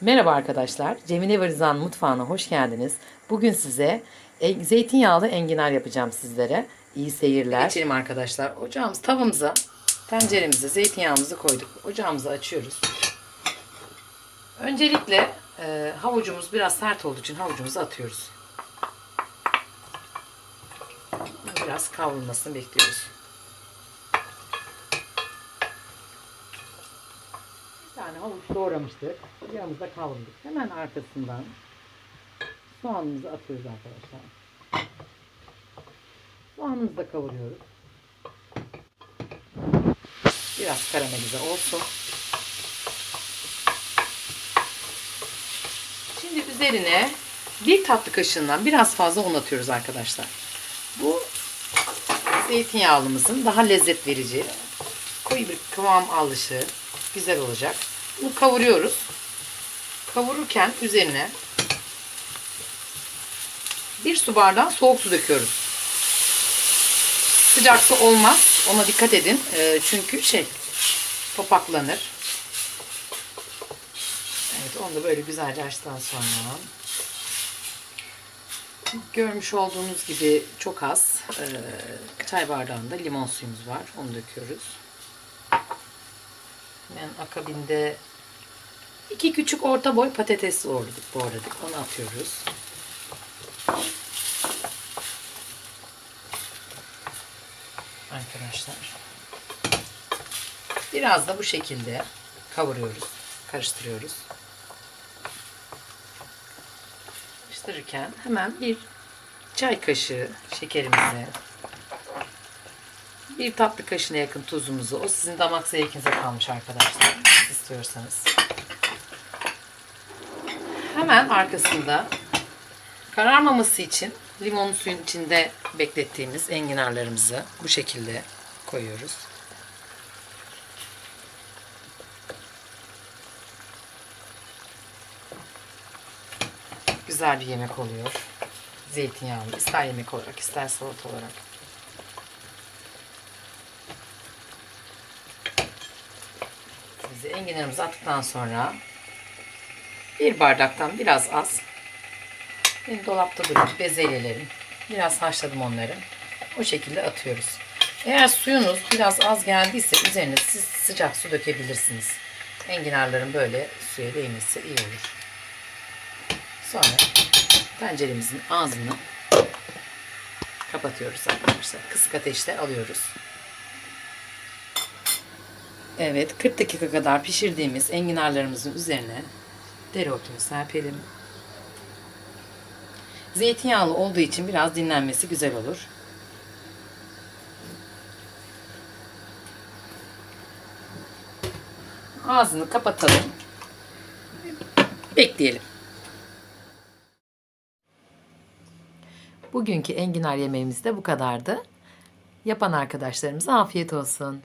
Merhaba arkadaşlar. Cemile ve Rıza'nın mutfağına hoş geldiniz. Bugün size e- zeytinyağlı enginar yapacağım sizlere. İyi seyirler. Geçelim arkadaşlar. Ocağımız tavamıza, tenceremize zeytinyağımızı koyduk. Ocağımızı açıyoruz. Öncelikle e, havucumuz biraz sert olduğu için havucumuzu atıyoruz. Biraz kavrulmasını bekliyoruz. Tane havuç doğramıştık. Yağımızda kavruldu. Hemen arkasından soğanımızı atıyoruz arkadaşlar. Soğanımızı da kavuruyoruz. Biraz karamelize olsun. Şimdi üzerine bir tatlı kaşığından biraz fazla un atıyoruz arkadaşlar. Bu zeytinyağlımızın daha lezzet verici, koyu bir kıvam alışı güzel olacak. Bunu kavuruyoruz. Kavururken üzerine bir su bardağı soğuk su döküyoruz. Sıcak su olmaz. Ona dikkat edin. Ee, çünkü şey topaklanır. Evet onu da böyle güzelce açtıktan sonra görmüş olduğunuz gibi çok az e, çay bardağında limon suyumuz var. Onu döküyoruz. Hemen akabinde iki küçük orta boy patates doğradık, doğradık. Onu atıyoruz. Arkadaşlar. Biraz da bu şekilde kavuruyoruz. Karıştırıyoruz. Karıştırırken hemen bir çay kaşığı şekerimizi bir tatlı kaşığına yakın tuzumuzu. O sizin damak zevkinize kalmış arkadaşlar. İstiyorsanız. Hemen arkasında kararmaması için limon suyun içinde beklettiğimiz enginarlarımızı bu şekilde koyuyoruz. Güzel bir yemek oluyor. Zeytinyağlı. ister yemek olarak ister salata olarak. Enginarımızı attıktan sonra bir bardaktan biraz az benim dolapta duruyor bezelyelerim. Biraz haşladım onları. O şekilde atıyoruz. Eğer suyunuz biraz az geldiyse üzerine siz sıcak su dökebilirsiniz. Enginarların böyle suya değmesi iyi olur. Sonra tenceremizin ağzını kapatıyoruz arkadaşlar. Kısık ateşte alıyoruz. Evet 40 dakika kadar pişirdiğimiz enginarlarımızın üzerine dereotunu serpelim. Zeytinyağlı olduğu için biraz dinlenmesi güzel olur. Ağzını kapatalım. Bekleyelim. Bugünkü enginar yemeğimiz de bu kadardı. Yapan arkadaşlarımıza afiyet olsun.